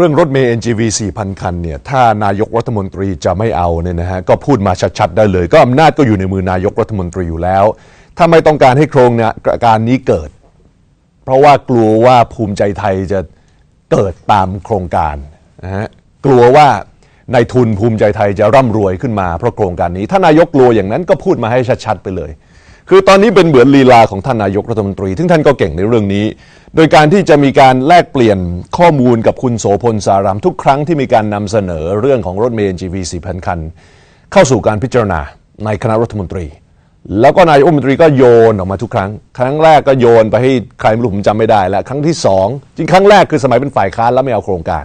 เรื่องรถเมล์ NGV 4,000 คันเนี่ยถ้านายกรัฐมนตรีจะไม่เอาเนี่ยนะฮะก็พูดมาชัดๆได้เลย ก็อำนาจก็อยู่ในมือนายกรัฐมนตรีอยู่แล้ว ถ้าไม่ต้องการให้โครงเนี่ยการนี้เกิด เพราะว่ากลัวว่าภูมิใจไทยจะเกิดตามโครงการนะฮะกลัวว่าในทุนภูมิใจไทยจะร่ำรวยขึ้นมาเพราะโครงการนี้ ถ้านายกกลัวอย่างนั้นก็พูดมาให้ชัดๆไปเลย คือตอนนี้เป็นเหมือนลีลาของท่านนายกรัฐมนตรีซึ่งท่านก็เก่งในเรื่องนี้ โดยการที่จะมีการแลกเปลี่ยนข้อมูลกับคุณโสพลสารามทุกครั้งที่มีการนำเสนอเรื่องของรถเมล์ NGV 4,000 คัน เข้าสู่การพิจารณาในคณะรัฐมนตรี แล้วก็นายกรัฐมนตรีก็โยนออกมาทุกครั้ง ครั้งแรกก็โยนไปให้ใครไม่รู้ผมจำไม่ได้แล้วครั้งที่สองจริงครั้งแรกคือสมัยเป็นฝ่ายค้านแล้วไม่เอาโครงการ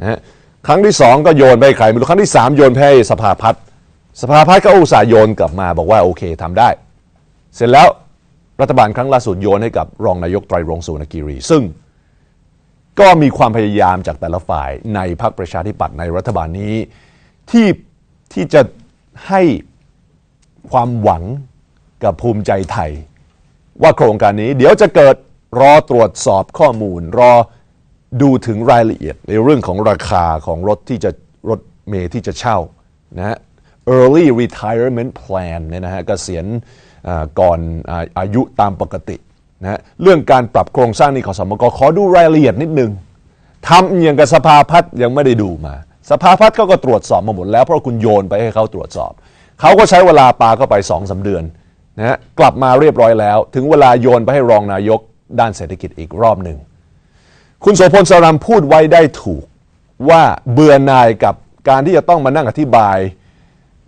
นะฮะครั้งที่สองก็โยนไปให้ใครไม่รู้ครั้งที่สามโยนไปให้สภาพัฒน์สภาพัฒน์ก็อุตส่าห์โยนกลับมาบอกว่าโอเคทำได้ เสร็จแล้วรัฐบาลครั้งล่าสุดโยนให้กับรองนายกไตรรงสุวรรณกีรี ซึ่งก็มีความพยายามจากแต่ละฝ่ายในพรรคประชาธิปัตย์ในรัฐบาลนี้ที่ที่จะให้ความหวังกับภูมิใจไทย ว่าโครงการนี้เดี๋ยวจะเกิดรอตรวจสอบข้อมูล รอดูถึงรายละเอียด ในเรื่องของราคาของรถที่จะรถเมล์ที่จะเช่านะฮะ early retirement plan เนี่ยนะฮะเกษียณ ก่อนอาอายุตามปกตินะเรื่องการปรับโครงสร้างนี้ขอสมกขอดูรายละเอียดนิดนึงทำอย่างกับสภาพัฒน์ยังไม่ได้ดูมา สภาพัฒน์เขาก็ตรวจสอบมาหมดแล้วเพราะคุณโยนไปให้เขาตรวจสอบ เขาก็ใช้เวลาปาเข้าไปสองสาเดือนนะฮะกลับมาเรียบร้อยแล้ว ถึงเวลาโยนไปให้รองนายกด้านเศรษฐกิจอีกรอบหนึ่งคุณโสพลสรามพูดไว้ได้ถูกว่าเบื่อหน่ายกับการที่จะต้องมานั่งอธิบาย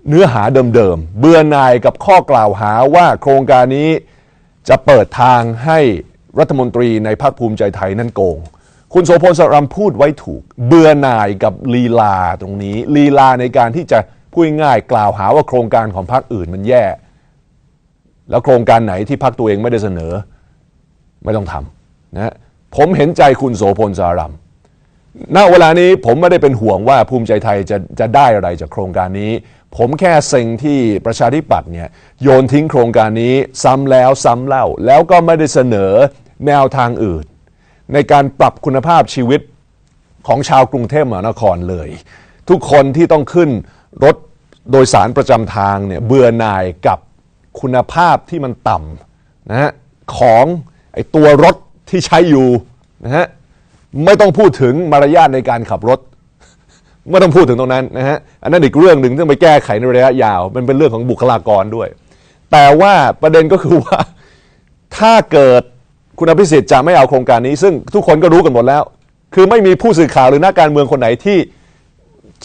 เนื้อหาเดิมๆ เบื่อหน่ายกับข้อกล่าวหาว่าโครงการนี้จะเปิดทางให้รัฐมนตรีในพรรคภูมิใจไทยนั่นโกง คุณโสพลสรามพูดไว้ถูก เบื่อหน่ายกับลีลาตรงนี้ลีลาในการที่จะพูดง่ายกล่าวหาว่าโครงการของพรรคอื่นมันแย่ แล้วโครงการไหนที่พรรคตัวเองไม่ได้เสนอ ไม่ต้องทำนะฮะผมเห็นใจคุณโสพลสารัม ณเวลานี้ผมไม่ได้เป็นห่วงว่าภูมิใจไทยจะจะได้อะไรจากโครงการนี้ ผมแค่เซ็งที่ประชาธิปัตย์เนี่ยโยนทิ้งโครงการนี้ซ้ำแล้วซ้ำเล่า แล้วก็ไม่ได้เสนอแนวทางอื่น ในการปรับคุณภาพชีวิตของชาวกรุงเทพมหานครเลย ทุกคนที่ต้องขึ้นรถโดยสารประจำทางเนี่ยเบื่อหน่ายกับคุณภาพที่มันต่ำนะฮะของไอตัวรถที่ใช้อยู่นะฮะ ไม่ต้องพูดถึงมารยาทในการขับรถ ไม่ต้องพูดถึงตรงนั้นนะฮะอันนั้นอีกเรื่องหนึ่งที่ต้องไปแก้ไขในระยะยาว มันเป็นเรื่องของบุคลากรด้วย แต่ว่าประเด็นก็คือว่าถ้าเกิดคุณอภิสิทธิ์จะไม่เอาโครงการนี้ ซึ่งทุกคนก็รู้กันหมดแล้ว คือไม่มีผู้สื่อข่าวหรือนักการเมืองคนไหนที่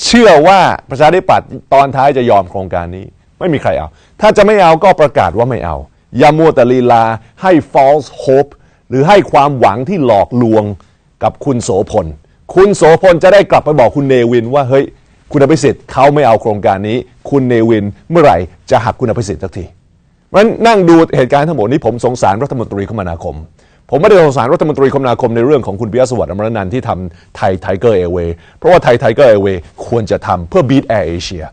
เชื่อว่าประชาธิปัตย์ตอนท้ายจะยอมโครงการนี้ ไม่มีใครเอา ถ้าจะไม่เอาก็ประกาศว่าไม่เอาอย่ามัวแต่ลีลาให้ false hope หรือให้ความหวังที่หลอกลวง กับคุณโสพล คุณโสพลจะได้กลับไปบอกคุณเนวินว่าเฮ้ยคุณอภิสิทธิ์เขาไม่เอาโครงการนี้ คุณเนวินเมื่อไหร่จะหักคุณอภิสิทธิ์สักทีเพราะฉะนั้นนั่งดูเหตุการณ์ทั้งหมดนี้ผมสงสารรัฐมนตรีคมนาคม ผมไม่ได้สงสารรัฐมนตรีคมนาคมในเรื่องของคุณปิยสวัสดิ์อมรนันท์ที่ทำไทยไทเกอร์เอเวย์เพราะว่าไทยไทเกอร์เอเวย์ควรจะทำเพื่อบีทแอร์เอเชีย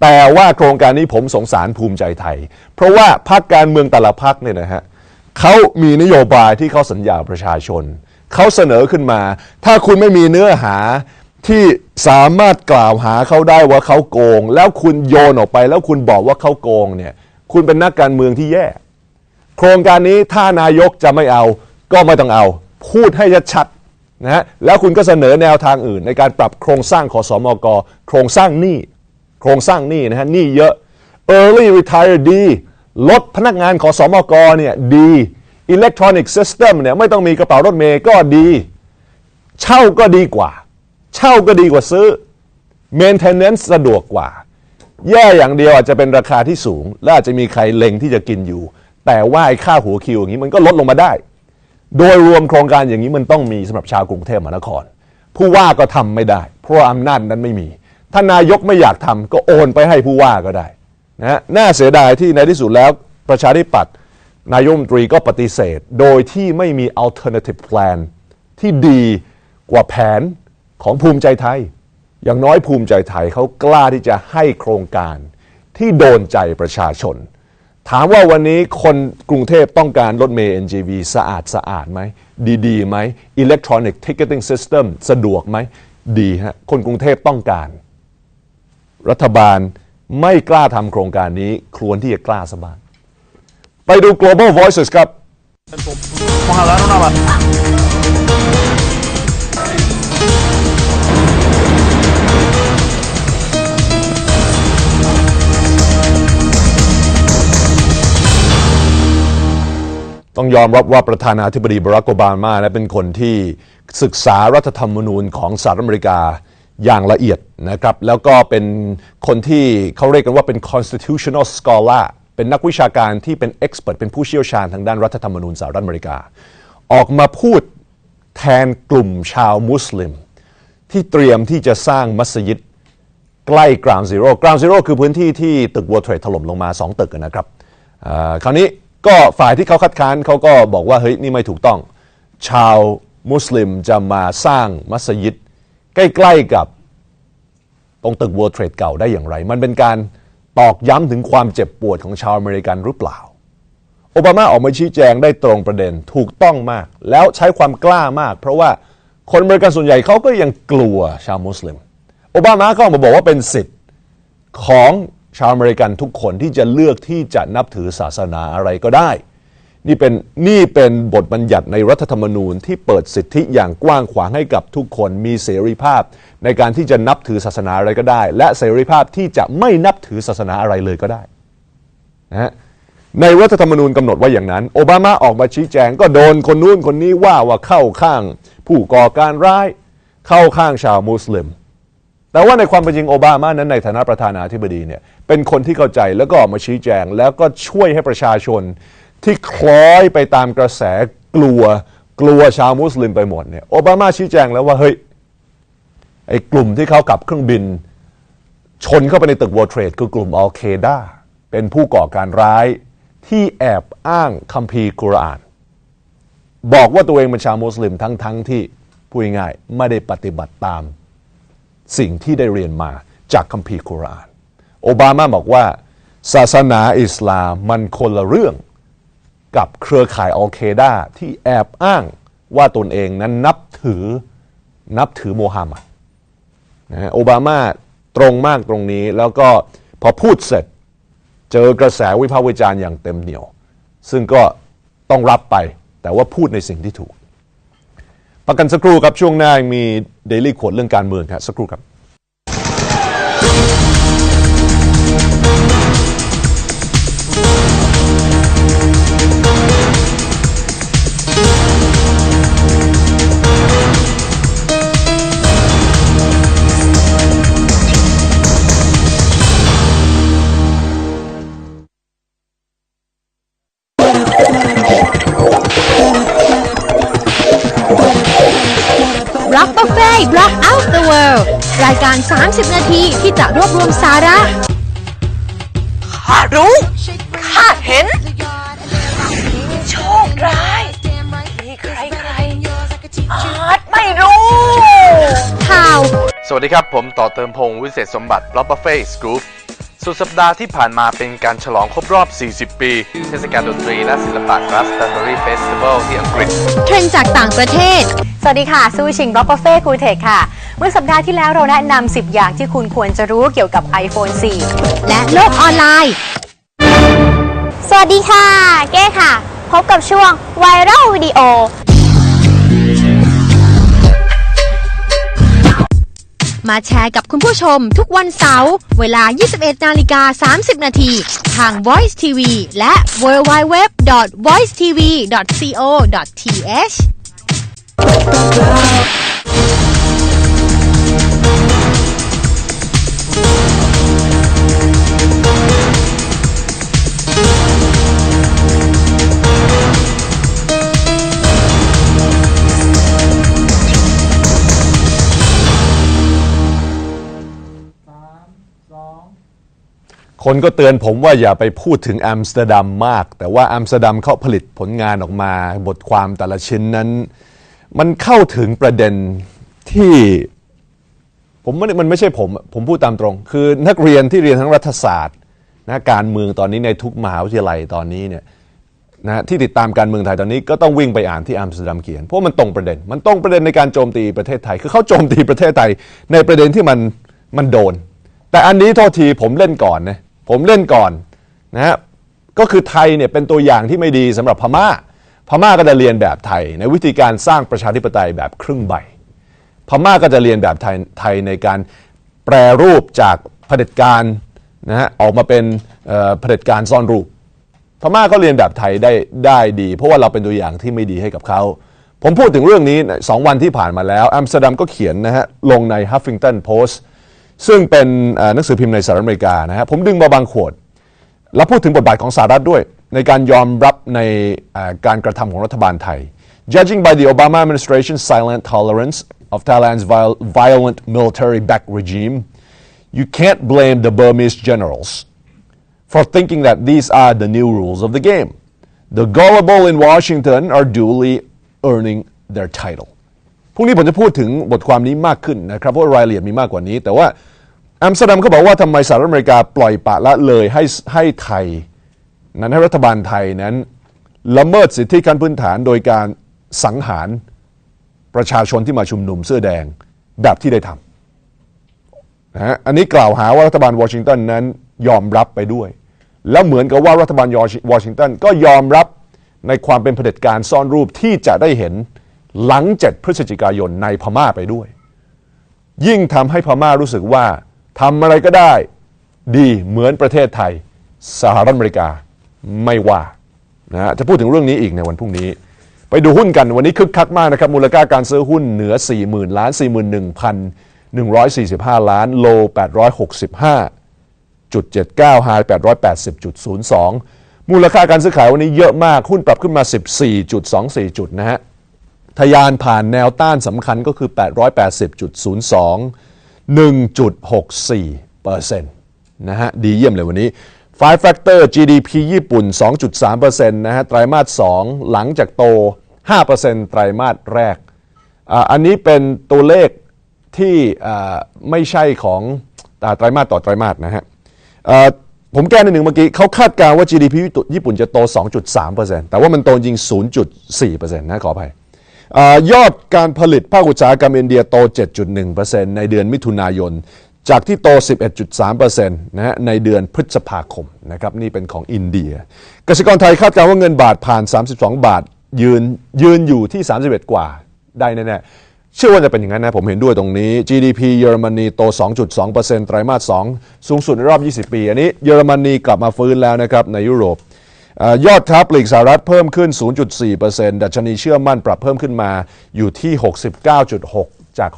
แต่ว่าโครงการนี้ผมสงสารภูมิใจไทย เพราะว่าพรรคการเมืองแต่ละพรรคเนี่ยนะฮะเขามีนโยบายที่เขาสัญญาประชาชน เขาเสนอขึ้นมา ถ้าคุณไม่มีเนื้อหาที่สามารถกล่าวหาเขาได้ว่าเขาโกง แล้วคุณโยนออกไป แล้วคุณบอกว่าเขาโกงเนี่ยคุณเป็นนักการเมืองที่แย่ โครงการนี้ถ้านายกจะไม่เอา ก็ไม่ต้องเอา พูดให้ชัดๆนะฮะแล้วคุณก็เสนอแนวทางอื่น ในการปรับโครงสร้างขอสมกโครงสร้างหนี้โครงสร้างหนี้นะฮะหนี้เยอะ early retire ดี ลดพนักงานขอสมกเนี่ยดี electronic system เต็มเนี่ยไม่ต้องมีกระเป๋ารถเมย์ก็ดี เช่าก็ดีกว่า เช่าก็ดีกว่าซื้อ maintenance สะดวกกว่า แย่อย่างเดียวอาจจะเป็นราคาที่สูง และอาจจะมีใครเล็งที่จะกินอยู่ แต่ว่าไอ้ค่าหัวคิวอย่างนี้มันก็ลดลงมาได้ โดยรวมโครงการอย่างนี้มันต้องมีสำหรับชาวกรุงเทพมหานคร ผู้ว่าก็ทำไม่ได้ เพราะว่าอำนาจนั้นไม่มีถ้านายกไม่อยากทำก็โอนไปให้ผู้ว่าก็ได้นะน่าเสียดายที่ในที่สุดแล้วประชาธิปัตย์ นายมนตรีก็ปฏิเสธ โดยที่ไม่มี alternative plan ที่ดีกว่าแผนของภูมิใจไทย อย่างน้อยภูมิใจไทยเขากล้าที่จะให้โครงการที่โดนใจประชาชน ถามว่าวันนี้คนกรุงเทพต้องการรถเมล์ NGV สะอาดสะอาดไหม ดีๆไหม Electronic Ticketing System สะดวกไหม ดีฮะ คนกรุงเทพต้องการ รัฐบาลไม่กล้าทำโครงการนี้ ควรที่จะกล้าสบ้าง ไปดู global voices ครับ Ojalá una banda. ต้องยอมรับว่าประธานาธิบดีบรักโอบามานะเป็นคนที่ศึกษารัฐธรรมนูญของสหรัฐอเมริกาอย่างละเอียดนะครับ แล้วก็เป็นคนที่เขาเรียกกันว่าเป็น constitutional scholar เป็นนักวิชาการที่เป็น expert เพรสเป็นผู้เชี่ยวชาญทางด้านรัฐธรรมนูญสหรัฐอเมริกา ออกมาพูดแทนกลุ่มชาวมุสลิม ที่เตรียมที่จะสร้างมัสยิดใกล้ Ground Zero Ground Zero คือพื้นที่ที่ตึก World Trade ถล่มลงมา 2 ตึกนะครับคราวนี้ก็ฝ่ายที่เขาคัดค้านเขาก็บอกว่าเฮ้ยนี่ไม่ถูกต้อง ชาวมุสลิมจะมาสร้างมัสยิด ใกล้ ๆกับตรงตึก World Trade เก่าได้อย่างไร มันเป็นการ ตอกย้ำถึงความเจ็บปวดของชาวอเมริกันหรือเปล่า โอบามาออกมาชี้แจงได้ตรงประเด็นถูกต้องมาก แล้วใช้ความกล้ามาก เพราะว่าคนอเมริกันส่วนใหญ่เขาก็ยังกลัวชาวมุสลิม โอบามาก็ออกมาบอกว่าเป็นสิทธิ์ของชาวอเมริกันทุกคนที่จะเลือกที่จะนับถือศาสนาอะไรก็ได้ นี่เป็นนี่เป็นบทบัญญัติในรัฐธรรมนูญที่เปิดสิทธิอย่างกว้างขวางให้กับทุกคนมีเสรีภาพ ในการที่จะนับถือศาสนาอะไรก็ได้ และเสรีภาพที่จะไม่นับถือศาสนาอะไรเลยก็ได้นะฮะในรัฐธรรมนูญกำหนดไว้อย่างนั้น โอบามาออกมาชี้แจงก็โดนคนนู้นคนนี้ว่าว่าเข้าข้าง ผู้ก่อการร้ายเข้าข้างชาวมุสลิม แต่ว่าในความเป็นจริงโอบามานั้นในฐานะประธานาธิบดีเนี่ยเป็นคนที่เข้าใจแล้วก็ออกมาชี้แจง แล้วก็ช่วยให้ประชาชน ที่คล้อยไปตามกระแสกลัวกลัวชาวมุสลิมไปหมดเนี่ยโอบามาชี้แจงแล้วว่าเฮ้ยไอ้กลุ่มที่เขากับเครื่องบิน ชนเข้าไปในตึก World Trade คือกลุ่มอัลเคดาเป็นผู้ก่อการร้ายที่แอบอ้างคัมภีร์กุรอาน บอกว่าตัวเองเป็นชาวมุสลิมทั้งทั้งๆที่พูดง่ายไม่ได้ปฏิบัติตาม สิ่งที่ได้เรียนมาจากคัมภีร์กุรอาน โอบามาบอกว่า ศาสนาอิสลามมันคนละเรื่อง กับเครือข่ายอัลเคดาที่แอบอ้างว่าตนเองนั้นนับถือนับถือโมฮัมหมัดนะฮะโอบามาตรงมากตรงนี้แล้วก็พอพูดเสร็จ เจอกระแสวิพากษ์วิจารณ์อย่างเต็มเหนียว ซึ่งก็ต้องรับไปแต่ว่าพูดในสิ่งที่ถูก ประกันสักครู่ครับช่วงหน้ามี Daily ขวดเรื่องการเมืองครับสักครู่ครับ ทีที่จะรวบรวมสาระ ข้ารู้ ข้าเห็น โชคร้ายมีใครใครๆอาจไม่รู้ ข่าว สวัสดีครับ ผมต่อเติมพงศ์วิเศษสมบัติบล็อกบัฟเฟ่สกรุ๊ป สุดสัปดาห์ที่ผ่านมาเป็นการฉลองครบรอบ 40 ปี เทศกาลดนตรีและศิลปะ Glastonbury Festival ที่อังกฤษ เทรนด์จากต่างประเทศ สวัสดีค่ะซูชิงบล็อกบฟเฟ่คูเทคค่ะ เมื่อสัปดาห์ที่แล้วเราแนะนำ 10 อย่างที่คุณควรจะรู้เกี่ยวกับ iPhone 4 และโลกออนไลน์ สวัสดีค่ะ เก้ค่ะ พบกับช่วงไวรัลวิดีโอ มาแชร์กับคุณผู้ชมทุกวันเสาร์เวลา 21นาฬิกา30 นาทีทาง Voice TV และ www.voicetv.co.th คนก็เตือนผมว่าอย่าไปพูดถึงอัมสเตอร์ดัมมาก แต่ว่าอัมสเตอร์ดัมเขาผลิตผลงานออกมา บทความแต่ละชิ้นนั้น มันเข้าถึงประเด็นที่ผมไม่มันไม่ใช่ผม ผมพูดตามตรง คือนักเรียนที่เรียนทั้งรัฐศาสตร์นะการเมืองตอนนี้ในทุกมหาวิทยาลัยตอนนี้เนี่ยนะฮะที่ติดตามการเมืองไทยตอนนี้ก็ต้องวิ่งไปอ่านที่อัมสเตอร์ดัมเขียน เพราะมันตรงประเด็น มันตรงประเด็นในการโจมตีประเทศไทย คือเขาโจมตีประเทศไทยในประเด็นที่มันมันโดน แต่อันนี้โทษทีผมเล่นก่อนนะ ผมเล่นก่อนนะฮะก็คือไทยเนี่ยเป็นตัวอย่างที่ไม่ดีสำหรับพม่า พม่าก็จะเรียนแบบไทย ในวิธีการสร้างประชาธิปไตยแบบครึ่งใบ พม่าก็จะเรียนแบบไทยไทยในการแปรรูปจากเผด็จการนะฮะออกมาเป็นเอ่อเผด็จการซ่อนรูป พม่าก็เรียนแบบไทยได้ได้ดี เพราะว่าเราเป็นตัวอย่างที่ไม่ดีให้กับเขา ผมพูดถึงเรื่องนี้สองวันที่ผ่านมาแล้วอัมสเตอร์ดัมก็เขียนนะฮะลงใน Huffington Post ซึ่งเป็นหนังสือพิมพ์ในสหรัฐอเมริกานะฮะผมดึงมาบางขวด แล้วพูดถึงบทบาทของสหรัฐด้วย ในการยอมรับในการกระทำของรัฐบาลไทย Judging by the Obama administration's silent tolerance of Thailand's viol- violent military-backed regime, you can't blame the Burmese generals for thinking that these are the new rules of the game. The gullible in Washington are duly earning their title. พรุ่งนี้ผมจะพูดถึงบทความนี้มากขึ้นนะครับเพราะรายละเอียดมีมากกว่านี้ แต่ว่า อัมสเตอร์ดัมเขาบอกว่าทำไมสหรัฐอเมริกาปล่อยปละละเลยให้ให้ไทย นั้นให้รัฐบาลไทยนั้น ละเมิดสิทธิขั้นพื้นฐานโดยการสังหารประชาชนที่มาชุมนุมเสื้อแดงแบบที่ได้ทำนะฮะอันนี้กล่าวหาว่ารัฐบาลวอชิงตันนั้นยอมรับไปด้วย แล้วเหมือนกับว่ารัฐบาลวอชิงตันก็ยอมรับในความเป็นเผด็จการซ่อนรูปที่จะได้เห็นหลัง 7 พฤศจิกายนในพม่าไปด้วย ยิ่งทำให้พม่ารู้สึกว่า ทำอะไรก็ได้ ดีเหมือนประเทศไทย สหรัฐอเมริกาไม่ว่านะจะพูดถึงเรื่องนี้อีกในวันพรุ่งนี้ ไปดูหุ้นกันวันนี้คึกคักมากนะครับ มูลค่าการซื้อหุ้นเหนือ 40,000 ล้าน 41,145 ล้าน โล 865จุด79 High 880.02 มูลค่าการซื้อขายวันนี้เยอะมาก หุ้นปรับขึ้นมา 14.24 จุดนะฮะทะยานผ่านแนวต้านสำคัญก็คือ 880.02 1.64เปอร์เซ็นต์นะฮะดีเยี่ยมเลยวันนี้ Five Factor GDP ญี่ปุ่น 2.3%นะฮะไตรมาส 2 หลังจากโต 5%ไตรมาสแรก อันนี้เป็นตัวเลขที่ไม่ใช่ของอ่าไตรมาสต่อไตรมาสนะฮะผมแก้ในหนึ่งเมื่อกี้เขาคาดการณ์ว่า GDP ญี่ปุ่นจะโต 2.3%แต่ว่ามันโตจริง 0.4%นะขออภัย ยอดการผลิตภาคอุตสาหกรรมอินเดียโต 7.1%ในเดือนมิถุนายน จากที่โต 11.3%นะฮะในเดือนพฤษภาคมนะครับนี่เป็นของอินเดีย เกษตรกรไทยคาดการณ์ว่าเงินบาทผ่าน 32 บาท ยืนยืนอยู่ที่ 31 กว่าได้แน่ๆเชื่อว่าจะเป็นอย่างนั้นนะ ผมเห็นด้วยตรงนี้ GDP เยอรมนีโต 2.2%ไตรมาส 2 สูงสุดในรอบ 20 ปี อันนี้เยอรมนีกลับมาฟื้นแล้วนะครับ ในยุโรป ยอดค้าปลีกสหรัฐเพิ่มขึ้น 0.4%ดัชนีเชื่อมั่นปรับเพิ่มขึ้นมาอยู่ที่ 69.6 จาก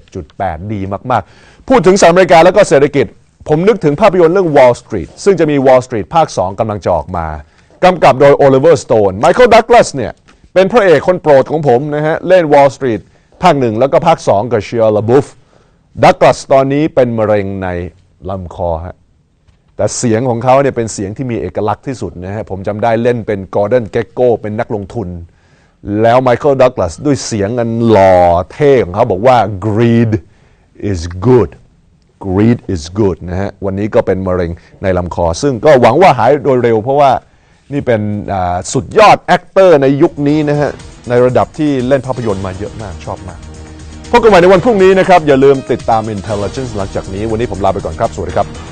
67.8 ดีมาก ๆ พูดถึงสหรัฐอเมริกาแล้วก็เศรษฐกิจ ผมนึกถึงภาพยนตร์เรื่อง Wall Street ซึ่งจะมี Wall Street ภาค 2กำลังจะออกมากำกับโดย Oliver Stone Michael Douglas เนี่ย เป็นพระเอกคนโปรดของผมนะฮะ เล่น Wall Street ภาคหนึ่งแล้วก็ภาค 2 กับเชียร์ลาบุฟดักลัสตอนนี้เป็นมะเร็งในลำคอฮะ แต่เสียงของเขาเนี่ยเป็นเสียงที่มีเอกลักษณ์ที่สุดนะฮะผมจำได้เล่นเป็นกอร์ด n นเกโกเป็นนักลงทุน แล้วไมเคิลดักลัสด้วยเสียงอันหล่อเท่ของเขาบอกว่า greed is good greed is good นะฮะวันนี้ก็เป็นมะเร็งในลำคอ ซึ่งก็หวังว่าหายโดยเร็วเพราะว่านี่เป็นสุดยอดแอคเตอร์ในยุคนี้นะฮะ ในระดับที่เล่นภาพยนตร์มาเยอะมากชอบมากพบกันใหม่ในวันพรุ่งนี้นะครับ อย่าลืมติดตาม Intelligence หลังจากนี้ วันนี้ผมลาไปก่อนครับ สวัสดีครับ